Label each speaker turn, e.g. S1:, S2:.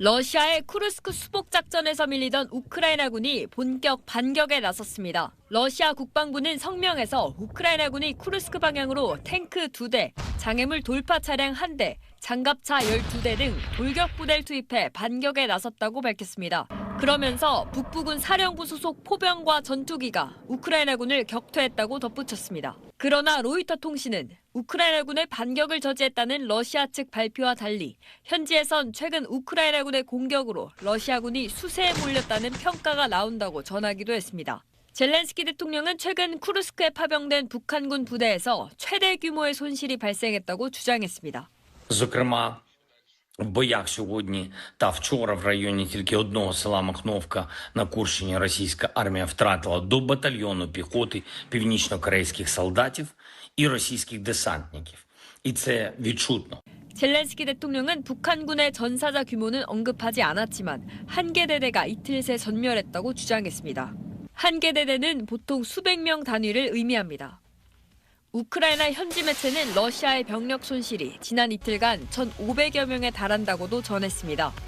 S1: 러시아의 쿠르스크 수복 작전에서 밀리던 우크라이나군이 본격 반격에 나섰습니다. 러시아 국방부는 성명에서 우크라이나군이 쿠르스크 방향으로 탱크 2대, 장애물 돌파 차량 1대, 장갑차 12대 등 돌격 부대를 투입해 반격에 나섰다고 밝혔습니다. 그러면서 북부군 사령부 소속 포병과 전투기가 우크라이나군을 격퇴했다고 덧붙였습니다. 그러나 로이터 통신은 우크라이나군의 반격을 저지했다는 러시아 측 발표와 달리 현지에선 최근 우크라이나군의 공격으로 러시아군이 수세에 몰렸다는 평가가 나온다고 전하기도 했습니다. 젤렌스키 대통령은 최근 쿠르스크에 파병된 북한군 부대에서 최대 규모의 손실이 발생했다고 주장했습니다.
S2: в боях сьогодні та вчора в районі тільки одного села Махновка на Курщині російська армія втратила до батальйону піхоти північно-корейських солдатів і російських десантників. І це відчутно.
S1: 젤렌스키 대통령은 북한군의 전사자 규모는 언급하지 않았지만 한 개 대대가 이틀 새 전멸했다고 주장했습니다. 한 개 대대는 보통 수백 명 단위를 의미합니다. 우크라이나 현지 매체는 러시아의 병력 손실이 지난 이틀간 1,500여 명에 달한다고도 전했습니다.